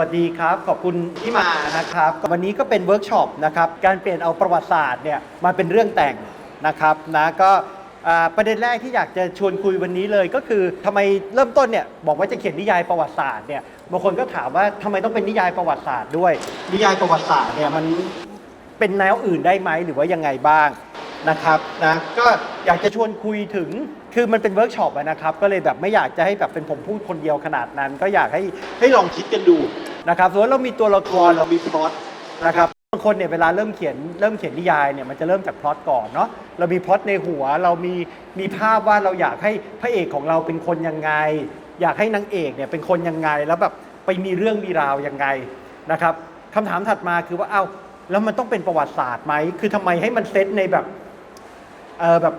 สวัสดีครับ ขอบคุณที่มานะครับ วันนี้ก็เป็นเวิร์กช็อปนะครับการเปลี่ยนเอาประวัติศาสตร์เนี่ยมาเป็นเรื่องแต่งนะครับนะก็ประเด็นแรกที่อยากจะชวนคุยวันนี้เลยก็คือทำไมเริ่มต้นเนี่ยบอกว่าจะเขียนนิยายประวัติศาสตร์เนี่ยบางคนก็ถามว่าทำไมต้องเป็นนิยายประวัติศาสตร์ด้วย นิยายประวัติศาสตร์เนี่ยมันเป็นแนวอื่นได้ไหมหรือว่ายังไงบ้างนะครับนะก็อยากจะชวนคุยถึงคือมันเป็นเวิร์กช็อปนะครับ ก็เลยแบบไม่อยากจะให้แบบเป็นผมพูดคนเดียวขนาดนั้น ก็อยากให้ให้ลองคิดกันดู นะครับสมมติเรามีตัวละครเรามีพล็อตนะครับบางคนเนี่ยเวลาเริ่มเขียนเริ่มเขียนนิยายเนี่ยมันจะเริ่มจากพล็อตก่อนเนาะเรามีพล็อตในหัวเรามีมีภาพว่าเราอยากให้พระเอกของเราเป็นคนยังไง อยากให้นางเอกเนี่ยเป็นคนยังไงแล้วแบบไปมีเรื่องมีราวยังไงนะครับคำถามถัดมาคือว่าเอ้าแล้วมันต้องเป็นประวัติศาสตร์ไหมคือทำไมให้มันเซตในแบบเออแบบ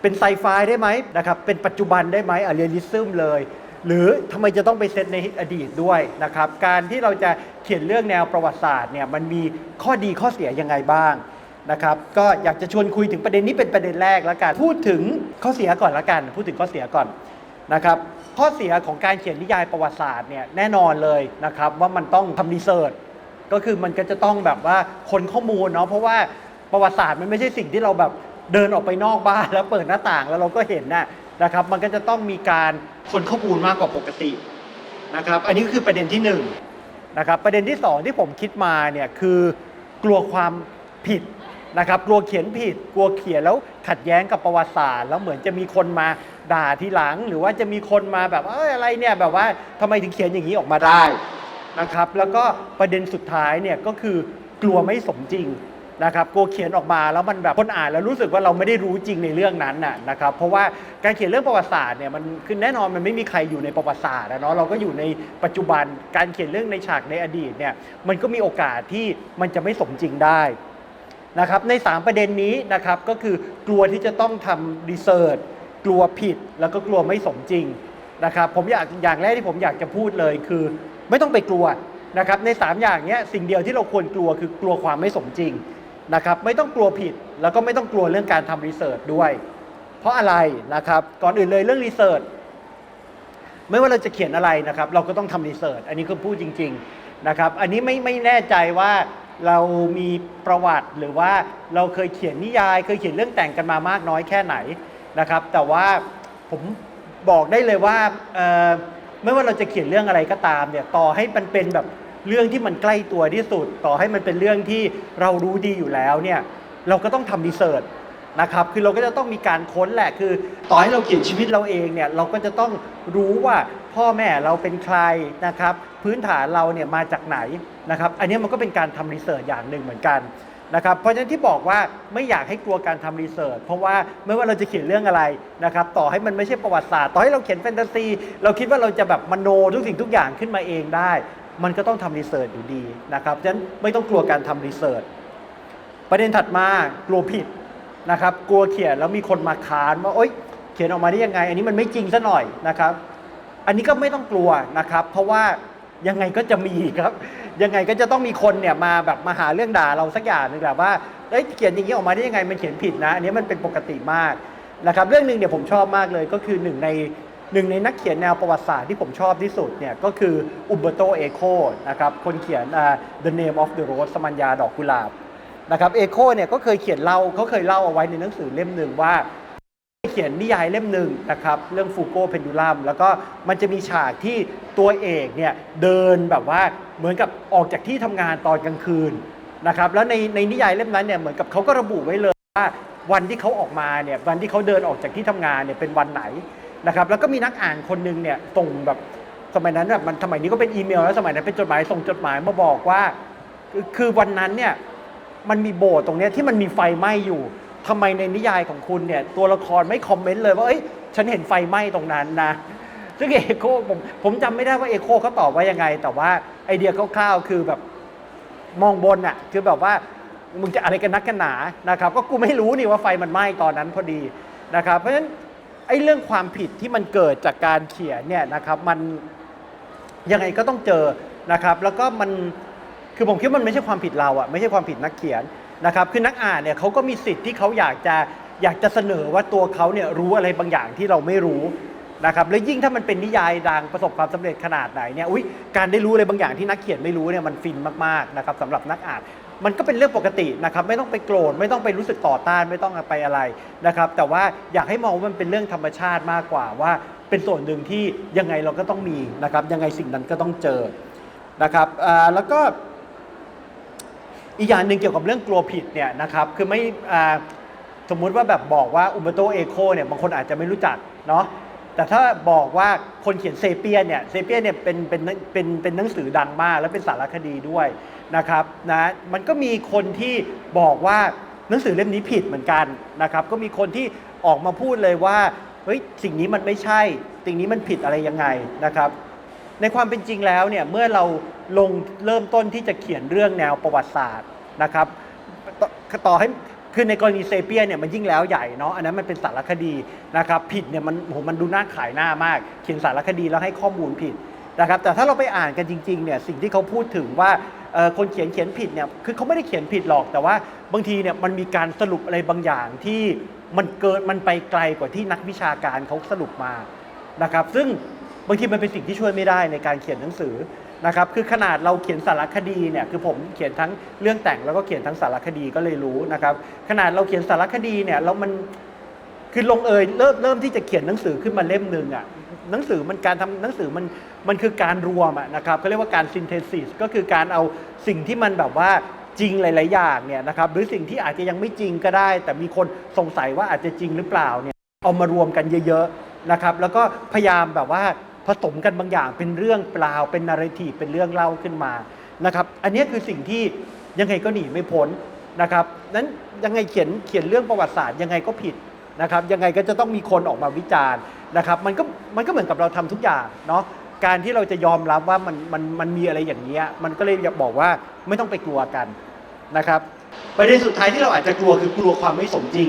เป็นไซไฟได้ไหมนะครับเป็นปัจจุบันได้ไหมอะเรียลิซึมเลย หรือทำไมจะต้องไปเซตในอดีตด้วยนะครับ การที่เราจะเขียนเรื่องแนวประวัติศาสตร์เนี่ยมันมีข้อดีข้อเสียยังไงบ้างนะครับ ก็อยากจะชวนคุยถึงประเด็นนี้เป็นประเด็นแรกแล้วกันพูดถึงข้อเสียก่อนละกัน พูดถึงข้อเสียก่อนนะครับข้อเสียของการเขียนนิยายประวัติศาสตร์เนี่ยแน่นอนเลยนะครับว่ามันต้องทำรีเสิร์ชก็คือมันก็จะต้องแบบว่าคนข้อมูลเนาะเพราะว่าประวัติศาสตร์มันไม่ใช่สิ่งที่เราแบบเดินออกไปนอกบ้านแล้วเปิดหน้าต่างแล้วเราก็เห็นนะ นะครับ มันก็จะต้องมีการคนข้อมูลมากกว่าปกตินะครับ อันนี้คือประเด็นที่หนึ่งนะครับ ประเด็นที่สองที่ผมคิดมาเนี่ยคือกลัวความผิดนะครับ กลัวเขียนผิด กลัวเขียนแล้วขัดแย้งกับประวัติศาสตร์ แล้วเหมือนจะมีคนมาด่าทีหลัง หรือว่าจะมีคนมาแบบเอ้ยอะไรเนี่ยแบบว่าทำไมถึงเขียนอย่างนี้ออกมาได้นะครับ แล้วก็ประเด็นสุดท้ายเนี่ยก็คือกลัวไม่สมจริง นะครับกลัวเขียนออกมาแล้วมันแบบคนอ่านแล้วรู้สึกว่าเราไม่ได้รู้จริงในเรื่องนั้นน่ะนะครับเพราะว่าการเขียนเรื่องประวัติศาสตร์เนี่ยมันคือแน่นอนมันไม่มีใครอยู่ในประวัติศาสตร์อะเนาะเราก็อยู่ในปัจจุบันการเขียนเรื่องในฉากในอดีตเนี่ยมันก็มีโอกาสที่มันจะไม่สมจริงได้นะครับใน 3 ประเด็นนี้นะครับก็คือกลัวที่จะต้องทำรีเสิร์ชกลัวผิดแล้วก็กลัวไม่สมจริงนะครับผมอยากอย่างแรกที่ผมอยากจะพูดเลยคือ ไม่ต้องไปกลัวนะครับใน 3 อย่างเนี้ยสิ่งเดียวที่เราควรกลัวคือกลัวความไม่สมจริง นะครับไม่ต้องกลัวผิดแล้วก็ไม่ต้องกลัวเรื่องการทำรีเสิร์ชด้วย เพราะอะไรนะครับก่อนอื่นเลยเรื่องรีเสิร์ชไม่ว่าเราจะเขียนอะไรนะครับ เราก็ต้องทำรีเสิร์ชอันนี้ก็พูดจริง ๆนะครับ อันนี้ไม่ไม่แน่ใจว่าเรามีประวัติหรือว่าเราเคยเขียนนิยาย เคยเขียนเรื่องแต่งกันมามากน้อยแค่ไหนนะครับ แต่ว่าผมบอกได้เลยว่าไม่ว่าเราจะเขียนเรื่องอะไรก็ตามเนี่ยต่อให้มันเป็นแบบ เรื่องที่มันใกล้ตัวที่สุด ต่อให้มันเป็นเรื่องที่เรารู้ดีอยู่แล้วเนี่ยเราก็ต้องทำรีเสิร์ชนะครับ คือเราก็จะต้องมีการค้นแหละ คือต่อให้เราเขียนชีวิตเราเองเนี่ย เราก็จะต้องรู้ว่าพ่อแม่เราเป็นใครนะครับ พื้นฐานเราเนี่ยมาจากไหนนะครับ อันนี้มันก็เป็นการทำรีเสิร์ชอย่างหนึ่งเหมือนกันนะครับ เพราะฉะนั้นที่บอกว่าไม่อยากให้กลัวการทำรีเสิร์ช เพราะว่าไม่ว่าเราจะเขียนเรื่องอะไรนะครับ ต่อให้มันไม่ใช่ประวัติศาสตร์ ต่อให้เราเขียนแฟนตาซี เราคิดว่าเราจะแบบมโนทุกสิ่งทุกอย่างขึ้นมาเองได้ มันก็ต้องทำรีเสิร์ชอยู่ดีนะครับฉะนั้นไม่ต้องกลัวการทำรีเสิร์ชประเด็นถัดมากลัวผิดนะครับ กลัวเขียนแล้วมีคนมาค้านว่าโอ๊ยเขียนออกมาได้ยังไง อันนี้มันไม่จริงซะหน่อยนะครับ อันนี้ก็ไม่ต้องกลัวนะครับ เพราะว่ายังไงก็จะมีครับ ยังไงก็จะต้องมีคนเนี่ยมาแบบมาหาเรื่องด่าเราสักอย่างหนึ่งแบบว่าเอ้ยเขียนอย่างนี้ออกมาได้ยังไงมันเขียนผิดนะ อันนี้มันเป็นปกติมากนะครับ เรื่องหนึ่งเนี่ยผมชอบมากเลยก็คือหนึ่งใน หนึ่งในนักเขียนแนวประวัติศาสตร์ที่ผมชอบที่สุดเนี่ยก็คืออุเบโตเอโคนะครับคนเขียน The Name of the Rose สมัญญาดอกกุหลาบนะครับเอโคเนี่ยก็เคยเขียนเล่าเขาเคยเล่าเอาไว้ในหนังสือเล่มหนึ่งว่าเขียนนิยายเล่มหนึ่งนะครับเรื่องฟูโกเพนดูลัมแล้วก็มันจะมีฉากที่ตัวเอกเนี่ยเดินแบบว่าเหมือนกับออกจากที่ทำงานตอนกลางคืนนะครับแล้วในในนิยายเล่มนั้นเนี่ยเหมือนกับเขาก็ระบุไว้เลยว่าวันที่เขาออกมาเนี่ยวันที่เขาเดินออกจากที่ทำงานเนี่ยเป็นวันไหน นะครับแล้วก็มีนักอ่านคนหนึ่งเนี่ยส่งแบบสมัยนั้นแบบมันสมัยนี้ก็เป็นอีเมลแล้วสมัยนั้นเป็นจดหมายส่งจดหมายมาบอกว่า คือวันนั้นเนี่ยมันมีโบสถ์ตรงนี้ที่มันมีไฟไหม้อยู่ทำไมในนิยายของคุณเนี่ยตัวละครไม่คอมเมนต์เลยว่าเอ้ยฉันเห็นไฟไหม้ตรงนั้นนะซึ่งเอโคผมผมจำไม่ได้ว่าเอโคเขาตอบว่ายังไง แต่ว่าไอเดียคร่าวๆคือแบบมองบนอะคือแบบว่ามึงจะอะไรกันนักกันหนานะครับ ก็กูไม่รู้นี่ว่าไฟมันไหม้ตอนนั้นพอดีนะครับ เพราะฉะนั้น อ้เรื่องความผิดที่มันเกิดจากการเขียนเนี่ยนะครับมันยังไงก็ต้องเจอนะครับ แล้วก็มันคือผมคิดว่ามันไม่ใช่ความผิดเราอะไม่ใช่ความผิดนักเขียนนะครับคือนักอ่านเนี่ยเขาก็มีสิทธิ์ที่เขาอยากจะอยากจะเสนอว่าตัวเขาเนี่ยรู้อะไรบางอย่างที่เราไม่รู้นะครับแล้วยิ่งถ้ามันเป็นนิยายดังประสบความสำเร็จขนาดไหนเนี่ยอุ้ยการได้รู้อะไรบางอย่างที่นักเขียนไม่รู้เนี่ยมันฟินมากๆนะครับสำหรับนักอ่าน มันก็เป็นเรื่องปกตินะครับไม่ต้องไปโกรธไม่ต้องไปรู้สึกต่อต้านไม่ต้องไปอะไรนะครับแต่ว่าอยากให้มองว่ามันเป็นเรื่องธรรมชาติมากกว่าว่า เป็นส่วนหนึ่งที่ยังไงเราก็ต้องมีนะครับยังไงสิ่งนั้นก็ต้องเจอนะครับอ่าแล้วก็อีกอย่างหนึ่งเกี่ยวกับเรื่องกลัวผิดเนี่ยนะครับคือไม่อ่าสมมุติว่าแบบบอกว่าอุมโตเอโคเนี่ยบางคนอาจจะไม่รู้จักเนาะ แต่ถ้าบอกว่าคนเขียนเซเปียนเนี่ยเซเปียนเนี่ยเป็นเป็นเป็นเป็นหนังสือดังมาก และเป็นสารคดีด้วยนะครับนะมันก็มีคนที่บอกว่าหนังสือเล่มนี้ผิดเหมือนกันนะครับก็มีคนที่ออกมาพูดเลยว่าเฮ้ยสิ่งนี้มันไม่ใช่ สิ่งนี้มันผิดอะไรยังไงนะครับ ในความเป็นจริงแล้วเนี่ยเมื่อเราลงเริ่มต้นที่จะเขียนเรื่องแนวประวัติศาสตร์นะครับต่อต่อให้ คือในกรณีเซเปียเนี่ยมันยิ่งแล้วใหญ่เนาะอันนั้นมันเป็นสารคดีนะครับผิดเนี่ยมันโหมันดูน่าขายหน้ามาก เขียนสารคดีแล้วให้ข้อมูลผิดนะครับแต่ถ้าเราไปอ่านกันจริงๆเนี่ยสิ่งที่เขาพูดถึงว่าคนเขียนเขียนผิดเนี่ยคือเขาไม่ได้เขียนผิดหรอก แต่ว่าบางทีเนี่ยมันมีการสรุปอะไรบางอย่างที่มันเกินมันไปไกลกว่าที่นักวิชาการเขาสรุปมานะครับซึ่งบางทีมันเป็นสิ่งที่ช่วยไม่ได้ในการเขียนหนังสือ นะครับคือขนาดเราเขียนสารคดีเนี่ยคือผมเขียนทั้งเรื่องแต่งแล้วก็เขียนทั้งสารคดีก็เลยรู้นะครับขนาดเราเขียนสารคดีเนี่ยแล้วมันคือลงเอยเริ่มเริ่มที่จะเขียนหนังสือขึ้นมาเล่มหนึ่งอะหนังสือมันการทำหนังสือมันมันคือการรวมอะนะครับเขาเรียกว่าการซินเทซิสก็คือการเอาสิ่งที่มันแบบว่าจริงหลาย ๆ อย่างเนี่ยนะครับหรือสิ่งที่อาจจะยังไม่จริงก็ได้ แต่มีคนสงสัยว่าอาจจะจริงหรือเปล่าเนี่ยเอามารวมกันเยอะ ๆ นะครับ แล้วก็พยายามแบบว่า ผสมกันบางอย่างเป็นเรื่องเปล่าเป็นนาร์ทีเป็นเรื่องเล่าขึ้นมานะครับ อันนี้คือสิ่งที่ยังไงก็หนีไม่พ้นนะครับนั้นยังไงเขียนเขียนเรื่องประวัติศาสตร์ยังไงก็ผิดนะครับยังไงก็จะต้องมีคนออกมาวิจารณ์นะครับมันก็มันก็เหมือนกับเราทำทุกอย่างเนาะการที่เราจะยอมรับว่ามันมันมันมีอะไรอย่างนี้ยมันก็เลยอยากบอกว่าไม่ต้องไปกลัวกันนะครับประเด็นสุดท้ายที่เราอาจจะกลัวคือกลัวความไม่สมจริง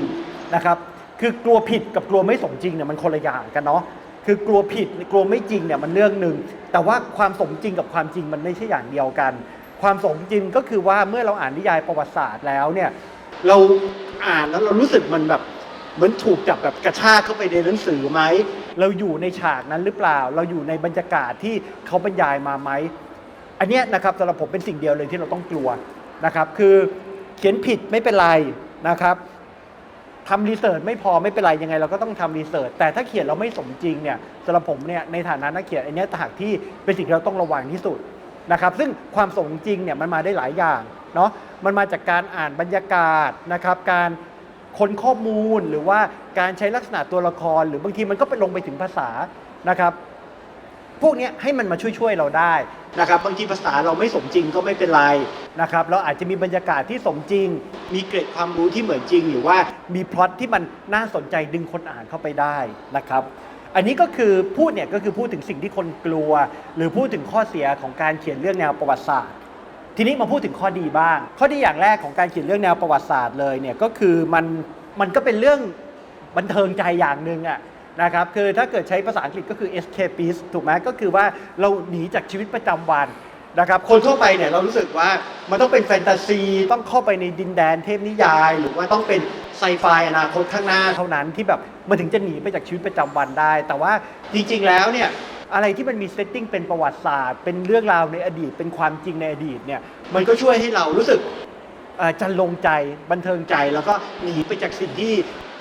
นะครับคือกลัวผิดกับกลัวไม่สมจริงเนี่ยมันคนละอย่างกันเนาะ คือกลัวผิดกลัวไม่จริงเนี่ยมันเรื่องหนึ่งแต่ว่าความสมจริงกับความจริงมันไม่ใช่อย่างเดียวกัน ความสมจริงก็คือว่าเมื่อเราอ่านนิยายประวัติศาสตร์แล้วเนี่ยเราอ่านแล้วเรารู้สึกมันแบบเหมือนถูกจับแบบกระชากเข้าไปในหนังสือไหมเราอยู่ในฉากนั้นหรือเปล่า เราอยู่ในบรรยากาศที่เขาบรรยายมาไหมอันนี้นะครับสำหรับผมเป็นสิ่งเดียวเลยที่เราต้องกลัวนะครับ คือเขียนผิดไม่เป็นไรนะครับ ทำรีเสิร์ชไม่พอไม่เป็นไรยังไงเราก็ต้องทำรีเสิร์ชแต่ถ้าเขียนเราไม่สมจริงเนี่ยสำหรับผมเนี่ยในฐานะนักเขียนอันนี้ต่างที่เป็นสิ่งที่เราต้องระวังที่สุดนะครับซึ่งความสมจริงเนี่ยมันมาได้หลายอย่างเนาะมันมาจากการอ่านบรรยากาศนะครับการค้นข้อมูลหรือว่าการใช้ลักษณะตัวละคร หรือบางทีมันก็ไปลงไปถึงภาษานะครับ พวกเนี้ยให้มันมาช่วยๆเราได้นะครับบางทีภาษาเราไม่สมจริงก็ไม่เป็นไรนะครับเราอาจจะมีบรรยากาศที่สมจริง มีเกร็ดความรู้ที่เหมือนจริง หรือว่ามีพล็อตที่มันน่าสนใจดึงคนอ่านเข้าไปได้นะครับ อันนี้ก็คือพูดเนี่ยก็คือพูดถึงสิ่งที่คนกลัว หรือพูดถึงข้อเสียของการเขียนเรื่องแนวประวัติศาสตร์ ทีนี้มาพูดถึงข้อดีบ้าง ข้อดีอย่างแรกของการเขียนเรื่องแนวประวัติศาสตร์เลยเนี่ยก็คือมันมันก็เป็นเรื่องบันเทิงใจอย่างหนึ่งอะ นะครับคือถ้าเกิดใช้ภาษาอังกฤษก็คือ escapist ถูกไหมก็คือว่าเราหนีจากชีวิตประจำวันนะครับคนทั่วไปเนี่ยเรารู้สึกว่ามันต้องเป็นแฟนตาซี ต้องเข้าไปในดินแดนเทพนิยาย หรือว่าต้องเป็นไซไฟอนาคตข้างหน้าเท่านั้นที่แบบมันถึงจะหนีไปจากชีวิตประจำวันได้ แต่ว่าจริงๆแล้วเนี่ยอะไรที่มันมีเซตติ้งเป็นประวัติศาสตร์ เป็นเรื่องราวในอดีต เป็นความจริงในอดีตเนี่ยมันก็ช่วยให้เรารู้สึกจันลงใจบันเทิงใจแล้วก็หนีไปจากสิ่งที่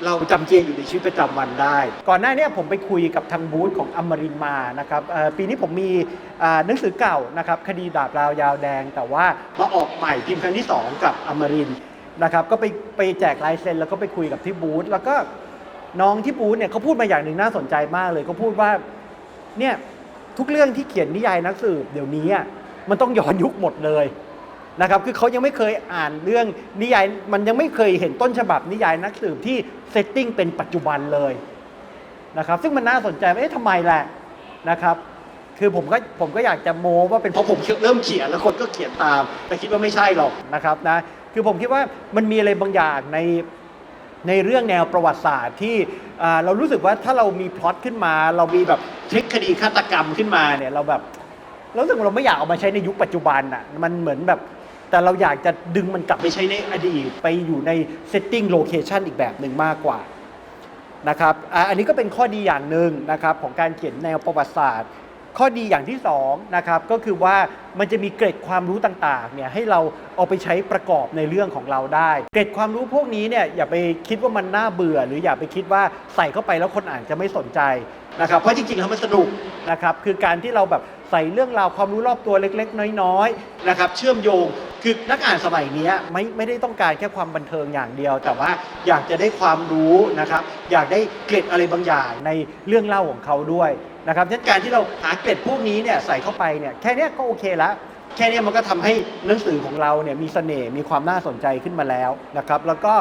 เราจำเจอยู่ในชีวิตประจำวันได้ ก่อนหน้านี้ผมไปคุยกับทางบูธของอมรินมานะครับปีนี้ผมมีหนังสือเก่านะครับคดีดาบราวยาวแดง แต่ว่ามาออกใหม่พิมพ์ครั้งที่ 2 กับอมรินนะครับก็ไปไปแจกลายเซ็นแล้วก็ไปคุยกับที่บูธแล้วก็น้องที่บูธเนี่ยเขาพูดมาอย่างหนึ่งน่าสนใจมากเลยเขาพูดว่าเนี่ยทุกเรื่องที่เขียนนิยายนักสืบเดี๋ยวนี้มันต้องย้อนยุคหมดเลย นะครับคือเขายังไม่เคยอ่านเรื่องนิยายมันยังไม่เคยเห็นต้นฉบับนิยายนักสืบที่เซตติ้งเป็นปัจจุบันเลยนะครับซึ่งมันน่าสนใจว่าเอ๊ะทำไมแหละนะครับคือผมก็ผมก็อยากจะโม้ว่าเป็นเพราะผมเริ่มเขียนแล้วคนก็เขียนตาม แต่คิดว่าไม่ใช่หรอกนะครับนะคือผมคิดว่ามันมีอะไรบางอย่างในในเรื่องแนวประวัติศาสตร์ที่เรารู้สึกว่าถ้าเรามีพล็อตขึ้นมา เรามีแบบเช็คคดีฆาตกรรมขึ้นมาเนี่ยเราแบบรารู้สึกว่าเราไม่อยากเอามาใช้ในยุคปัจจุบันอะมันเหมือนแบบ แต่เราอยากจะดึงมันกลับไปใช้ในอดีตไปอยู่ในเซตติ้งโลเคชันอีกแบบหนึ่งมากกว่านะครับอันนี้ก็เป็นข้อดีอย่างหนึ่งนะครับของการเขียนแนวประวัติศาสตร์ ข้อดีอย่างที่สองนะครับก็คือว่ามันจะมีเกร็ดความรู้ต่างๆเนี่ยให้เราเอาไปใช้ประกอบในเรื่องของเราได้ เกร็ดความรู้พวกนี้เนี่ยอย่าไปคิดว่ามันน่าเบื่อ หรืออย่าไปคิดว่าใส่เข้าไปแล้วคนอ่านจะไม่สนใจนะครับเพราะจริงๆแล้วมันสนุกนะครับคือการที่เราแบบใส่เรื่องราวความรู้รอบตัวเล็ก ๆ น้อยๆนะครับเชื่อมโยง คือนักอ่านสมัยนี้ไม่ไม่ได้ต้องการแค่ความบันเทิงอย่างเดียว แต่ว่าอยากจะได้ความรู้นะครับ อยากได้เกร็ดอะไรบางอย่างในเรื่องเล่าของเขาด้วยนะครับฉะนั้นการที่เราหาเกร็ดพวกนี้เนี่ยใส่เข้าไปเนี่ยแค่นี้ก็โอเคแล้วแค่นี้มันก็ทำให้หนังสือของเราเนี่ยมีเสน่ห์มีความน่าสนใจขึ้นมาแล้วนะครับ แล้วก็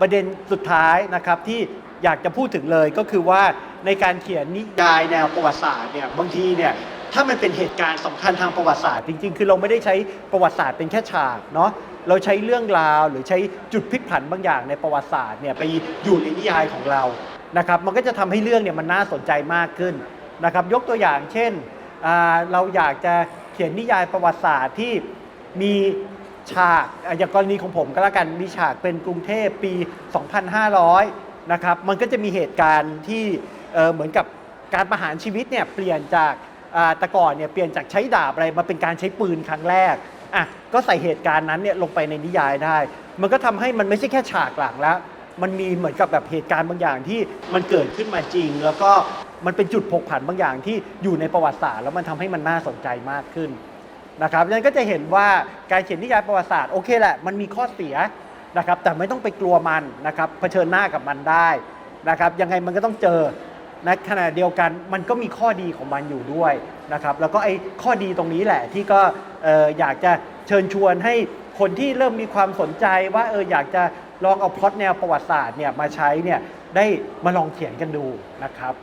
ประเด็นสุดท้ายนะครับที่อยากจะพูดถึงเลยก็คือว่าในการเขียนนิยายแนวประวัติศาสตร์เนี่ยบางทีเนี่ย ถ้ามันเป็นเหตุการณ์สำคัญทางประวัติศาสตร์ จริง ๆ คือเราไม่ได้ใช้ประวัติศาสตร์เป็นแค่ฉากเนาะเราใช้เรื่องราวหรือใช้จุดพลิกผันบางอย่างในประวัติศาสตร์เนี่ยไปอยู่ในนิยายของเรานะครับมันก็จะทำให้เรื่องเนี่ยมันน่าสนใจมากขึ้นนะครับยกตัวอย่างเช่นอ่าเราอยากจะเขียนนิยายประวัติศาสตร์ที่มีฉากอะอย่างกรณีของผมก็แล้วกันมีฉากเป็นกรุงเทพปี 2500 นะครับมันก็จะมีเหตุการณ์ที่เอ่อเหมือนกับการประหารชีวิตเนี่ยเปลี่ยนจาก แต่ก่อนเนี่ยเปลี่ยนจากใช้ดาบอะไรมาเป็นการใช้ปืนครั้งแรกอะก็ใส่เหตุการณ์นั้นเนี่ยลงไปในนิยายได้ มันก็ทำให้มันไม่ใช่แค่ฉากหลังแล้ว มันมีเหมือนกับแบบเหตุการณ์บางอย่างที่มันเกิดขึ้นมาจริง แล้วก็มันเป็นจุดผกผันบางอย่างที่อยู่ในประวัติศาสตร์แล้วมันทำให้มันน่าสนใจมากขึ้นนะครับดังนั้นก็จะเห็นว่าการเขียนนิยายประวัติศาสตร์โอเคแหละมันมีข้อเสียนะครับแต่ไม่ต้องไปกลัวมันนะครับเผชิญหน้ากับมันได้นะครับยังไงมันก็ต้องเจอ นะขณะเดียวกันมันก็มีข้อดีของมันอยู่ด้วยนะครับแล้วก็ไอ้ข้อดีตรงนี้แหละที่ก็เอ่ออยากจะเชิญชวนให้คนที่เริ่มมีความสนใจว่าเอออยากจะลองเอาพล็อตแนวประวัติศาสตร์เนี่ยมาใช้เนี่ยได้มาลองเขียนกันดูนะครับ